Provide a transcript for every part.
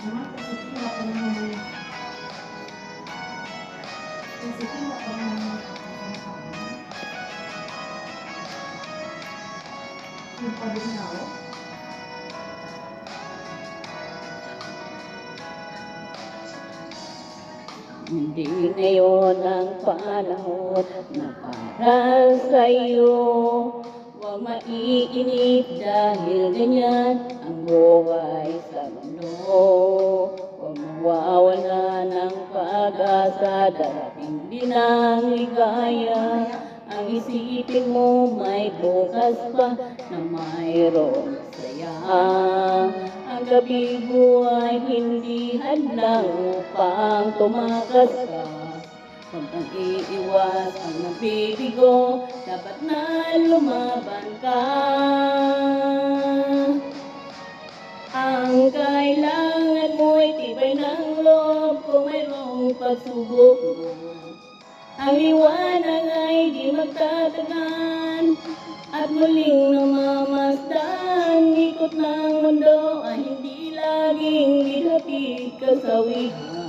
Hindi ngayon ang panahon na para sa'yo. Huwag maiinip dahil ganyan ang buhay sa mundo. Huwag mawawala ng pag-asa Darating din ang ligaya. Ang isipin mo may bukas pa na mayroong saya. Ang gabi mo ay hindi hadlang upang tumakas ka Huwag kang iiwas ang nabibigo Dapat na lumaban ka. Ang kailangan mo'y tibay ng loob Kung mayroong pagsubok mo Ang liwanag ay di magtatagan At muling namamasdan. Ikot ng mundo ay hindi laging dihatid kasawihan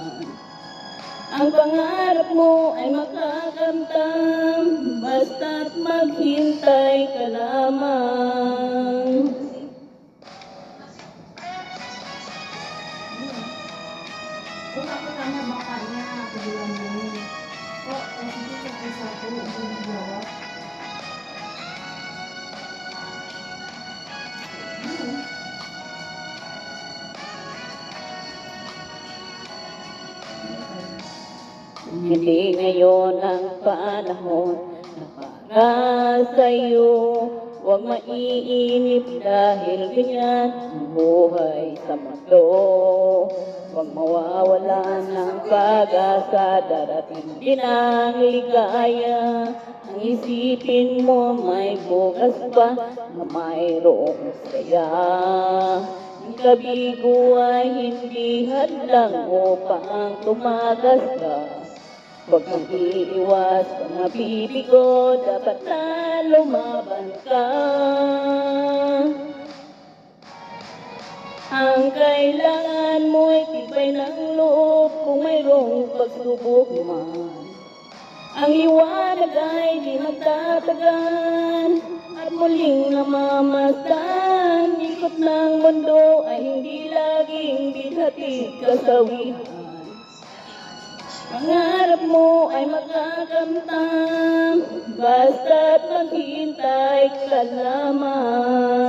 ang pangarap mo ay makakamtam Basta't maghintay ka lamang. Kung ako tama baka niya, kabilang mo. O, kasi sa isa ko, Hindi ngayon ang panahon na para sa'yo. Huwag maiinip dahil ganyan ang buhay sa mundo. Huwag mawawala ng pag-asa Darating din ang ligaya. Ang isipin mo may bukas pa na mayroong saya. Ang kabigo ay hindi hadlang upang tumagas ka Huwag kang iiwas sa mabibigo, dapat na lumaban ka. Ang kailangan mo'y tibay ng loob kung mayroong pagsubok man. Ang liwanag ay di magtatagan at muling namamasdan. Ikot ng mundo ay hindi laging bighatid kasawihan. Pangarap mo ay makakamtam Basta't maghintay ka lamang